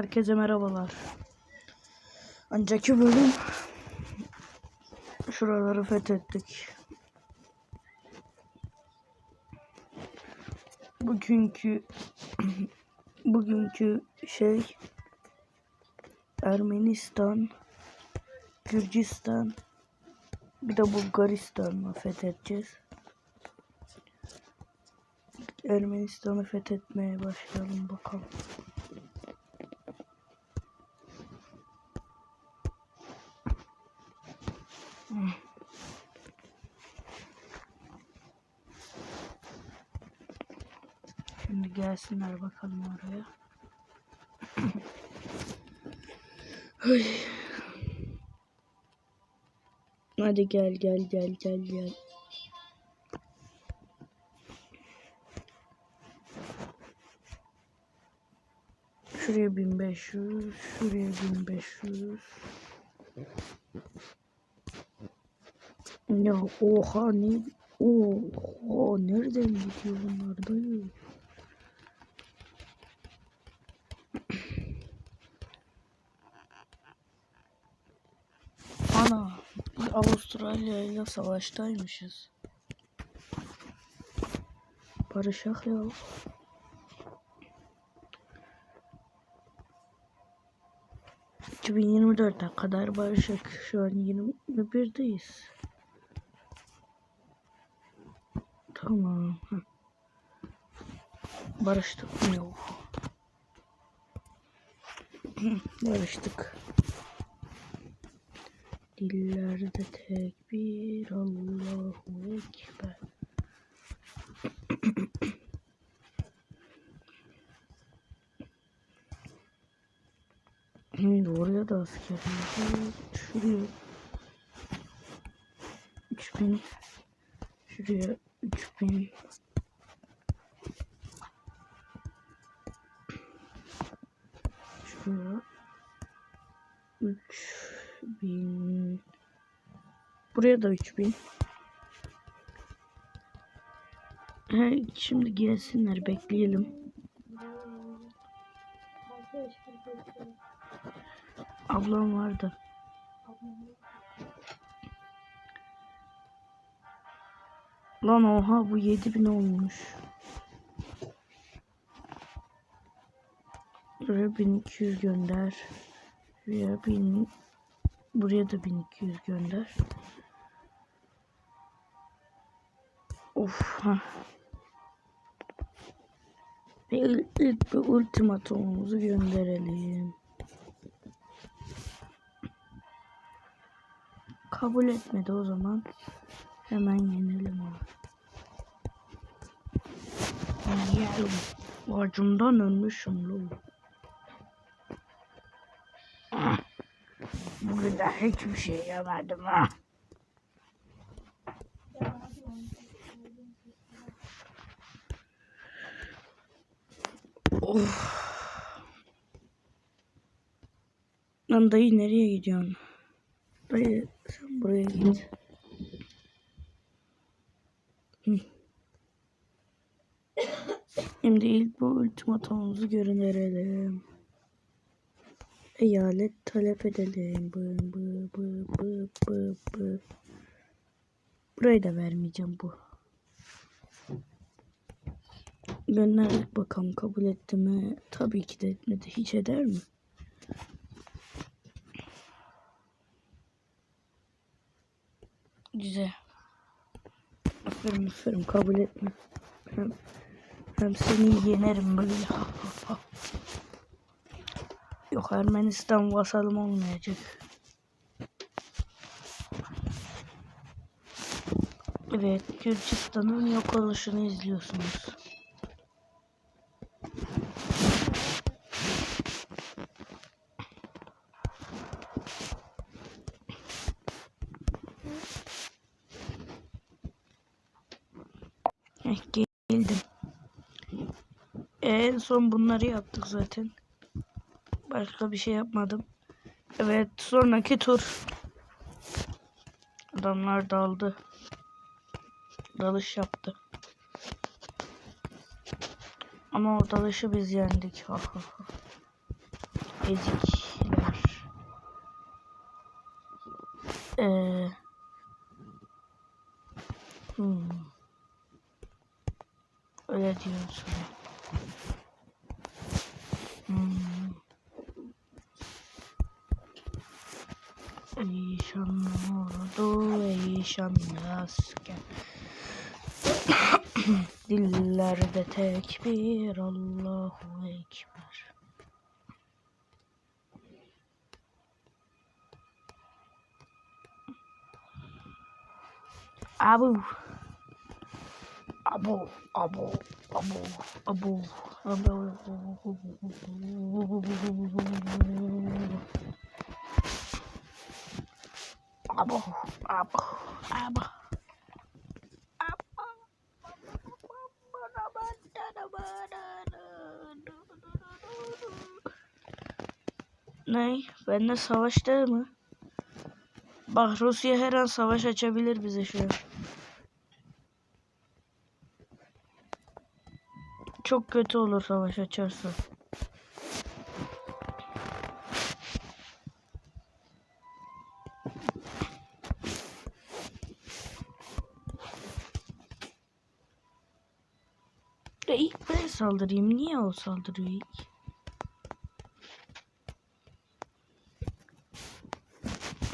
Herkese merhabalar. Önceki bölüm şuraları fethettik. Bugünkü bugünkü şey Ermenistan, Gürcistan, bir de Bulgaristan'ı fethedeceğiz. Ermenistan'ı fethetmeye başlayalım bakalım. Gelsinler bakalım oraya. Ay. Hadi gel gel gel gel gel. Şuraya 1500, şuraya 1500. Ya oha ne oha nereden gidiyor bunlar dayı? Ana biz Avustralya ile savaştaymışız. Barışak ya. ...2024'e kadar barışık. Şu an 21'deyiz. Tamam. Barıştık yok? Barıştık. Dillerde tekbir Allahu Ekber. Şimdi oraya da asker yollayacağız. Şuraya 3000 Şuraya 3000 Şuraya 3000 Buraya da 3000 He, şimdi gelsinler bekleyelim. Ablam vardı. Lan oha bu 7000 olmuş. Buraya 1200 gönder. Buraya 1000 Buraya da 1200 gönder. Of ha. Bir, ilk bir ultimatumumuzu gönderelim. Kabul etmedi o zaman. Hemen yenelim onu. Yiyelim. Acımdan ölmüşüm lo. Bugün de hiçbir şey yemedim ha. Of. Lan dayı nereye gidiyorsun? Dayı sen buraya git. Şimdi ilk bu ultimatomumuzu gönderelim. Eyalet talep edelim. Bı bı bı bı bı bı. Burayı da vermeyeceğim bu. Gönderdik bakalım kabul etti mi? Tabii ki de etmedi. Hiç eder mi? Güzel. Aferin aferin kabul etme. Hem, hem seni yenerim böyle. Yok Ermenistan vasalım olmayacak. Evet Gürcistan'ın yok oluşunu izliyorsunuz. Heh, geldim. En son bunları yaptık zaten. Başka bir şey yapmadım. Evet sonraki tur. Adamlar daldı. Dalış yaptı. Ama o dalışı biz yendik. Ezikler. Ee, hmm. Öyle diyorsun. Hmm. Ey şanlı ordu, ey şanlı asker. Dillerde tekbir, Allahu Ekber. Abu. Abu, abu, abu, abu, abu. Abu, abu, abu. Ne? Benimle savaşta mı? Bak Rusya her an savaş açabilir bize şu an. Çok kötü olur savaş açarsa. Saldırayım. Niye o saldırıyor ilk?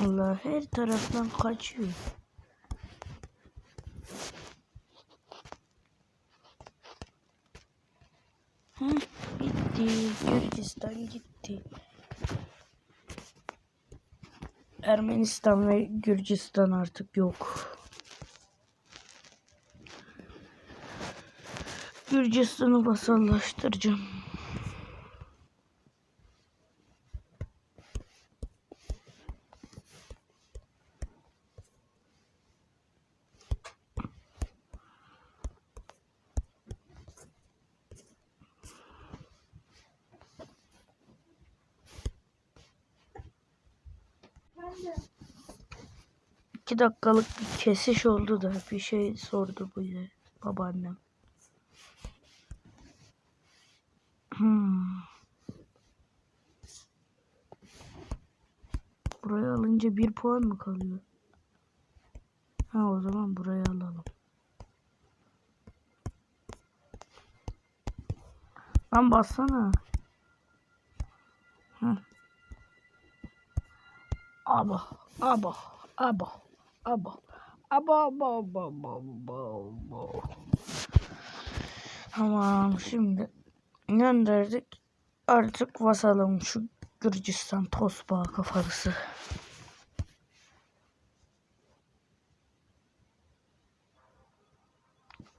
Allah her taraftan kaçıyor. Heh, bitti. Gürcistan gitti. Ermenistan ve Gürcistan artık yok. Gürcistan'ı vasallaştıracağım. İki dakikalık bir kesiş oldu da bir şey sordu bize babaannem. Hmm. Alınca bir puan mı kalıyor? Ha o zaman burayı alalım. Lan bassana. Hı. Aba, aba, aba, aba, aba, aba, aba, aba, aba. Tamam şimdi gönderdik. Artık vasalım şu Gürcistan tosbağa kafalısı.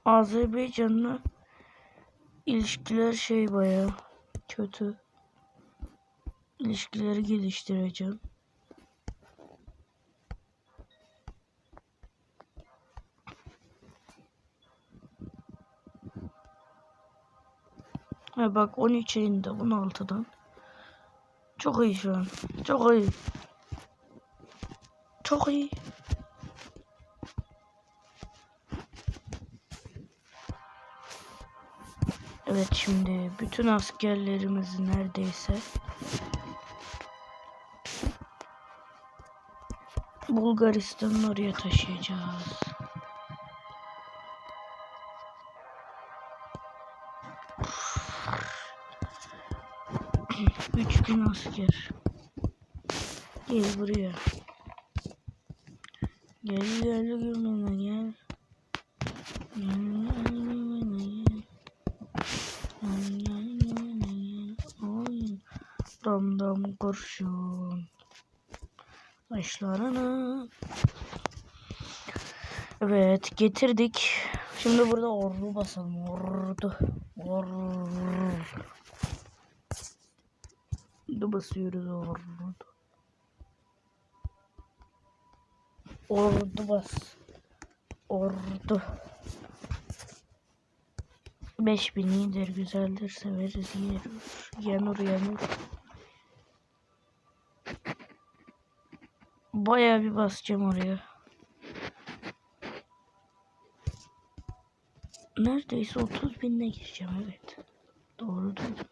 Azerbaycan'la ilişkiler şey baya kötü. İlişkileri geliştireceğim. Ha bak 13 indi 16'dan. Çok iyi şu an. Çok iyi. Çok iyi. Evet şimdi bütün askerlerimizi neredeyse Bulgaristan'ın oraya taşıyacağız. Üç bin asker. Gel buraya. Gel gel gel. Gel gel gümrüne gel. Dam dam kurşun. Başlarına. Evet getirdik. Şimdi burada ordu basalım. Ordu. Ordu. Ordu basıyoruz ordu. Ordu bas. Ordu. 5000 iyidir, güzeldir, severiz, yer. Yanur yanur. Bayağı bir basacağım oraya. Neredeyse 30 binle gireceğim evet. Doğru duydum.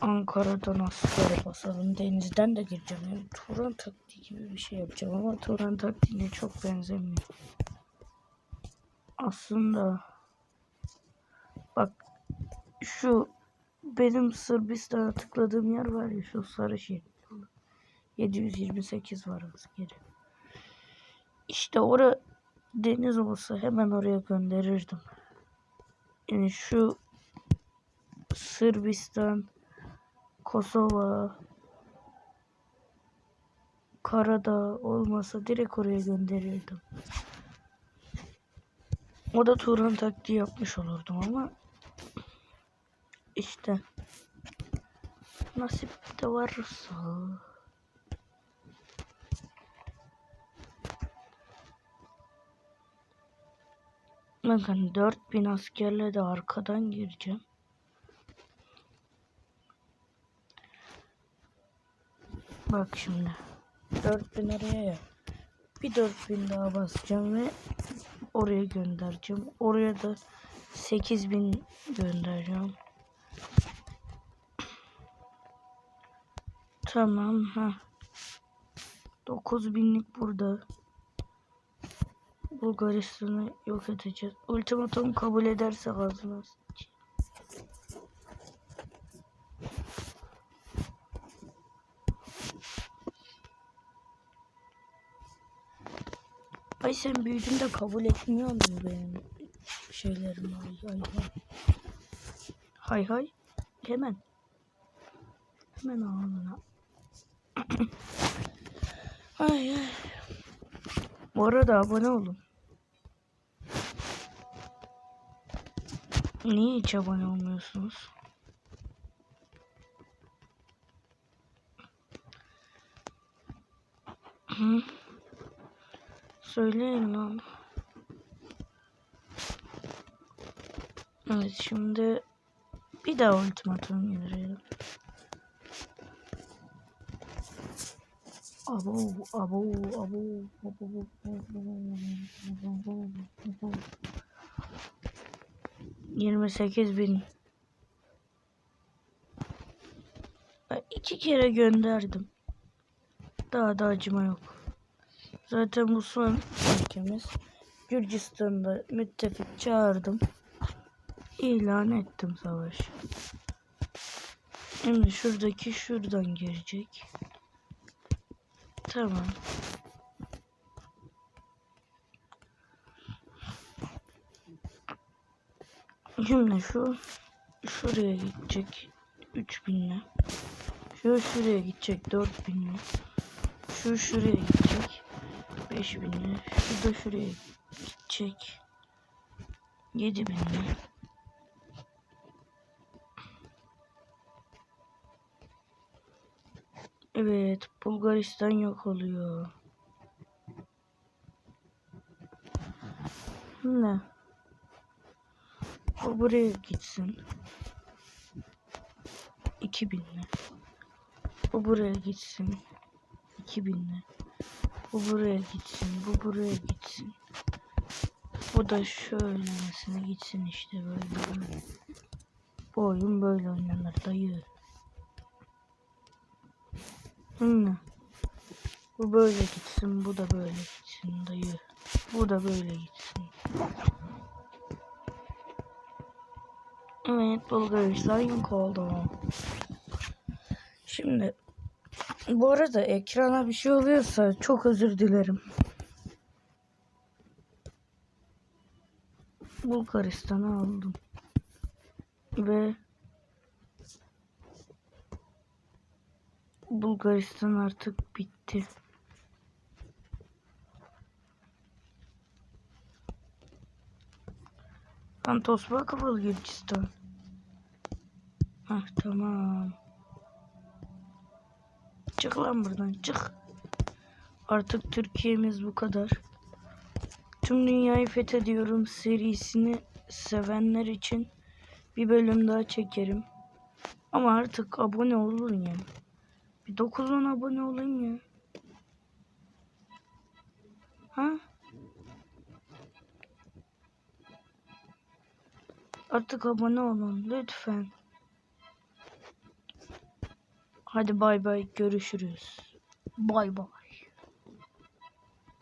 Ankara'dan askere basalım. Denizden de gireceğim. Yani Turan taktiği gibi bir şey yapacağım ama Turan taktiğine çok benzemiyor. Aslında bak şu benim Sırbistan'a tıkladığım yer var ya şu sarı şey. 728 var askeri. İşte ora deniz olsa hemen oraya gönderirdim. Yani şu Sırbistan, Kosova, Karadağ olmasa direkt oraya gönderirdim. O da Turan taktiği yapmış olurdum ama işte nasip de varsa Bakın 4000 askerle de arkadan gireceğim. Bak şimdi. 4000 oraya ya. Bir 4000 daha basacağım ve oraya göndereceğim. Oraya da 8000 göndereceğim. Tamam ha. 9000'lik burada. Bulgaristan'ı yok edeceğiz. Ultimatum kabul ederse ağzına. Ay sen büyüdün de kabul etmiyor musun benim şeylerimi? Hay hay hay. Hay hay. Hemen. Hemen ağzına. Ay ay. Bu arada abone olun. Niye hiç abone olmuyorsunuz? Söyleyin lan. Evet şimdi bir daha ultimatum gönderelim. Abo, abo, abo, abo, abo, 28 bin. Ben iki kere gönderdim. Daha da acıma yok. Zaten bu son ülkemiz. Gürcistan'da müttefik çağırdım. İlan ettim savaş. Şimdi şuradaki şuradan girecek. Tamam. Şimdi şu şuraya gidecek 3000'le. Şu şuraya gidecek 4000'le. Şu şuraya gidecek 5000'le. Şu da şuraya gidecek 7000'le. Evet, Bulgaristan yok oluyor. Ne? O buraya gitsin. 2000'le. O buraya gitsin. 2000'le. Bu buraya gitsin. Bu buraya gitsin. Bu da şöylesine gitsin işte böyle. Bu oyun böyle oynanır dayı. Hı. Bu böyle gitsin, bu da böyle gitsin dayı. Bu da böyle gitsin. Evet, Bulgaristan yok oldu. Şimdi bu arada ekrana bir şey oluyorsa çok özür dilerim. Bulgaristan'ı aldım. Ve Bulgaristan artık bitti. Antosba kapalı Gürcistan. Hah tamam. Çık lan buradan çık. Artık Türkiye'miz bu kadar. Tüm dünyayı fethediyorum serisini sevenler için bir bölüm daha çekerim. Ama artık abone olun ya. Bir 9-10 abone olun ya. Ha? Artık abone olun lütfen. Hadi bay bay görüşürüz. Bay bay.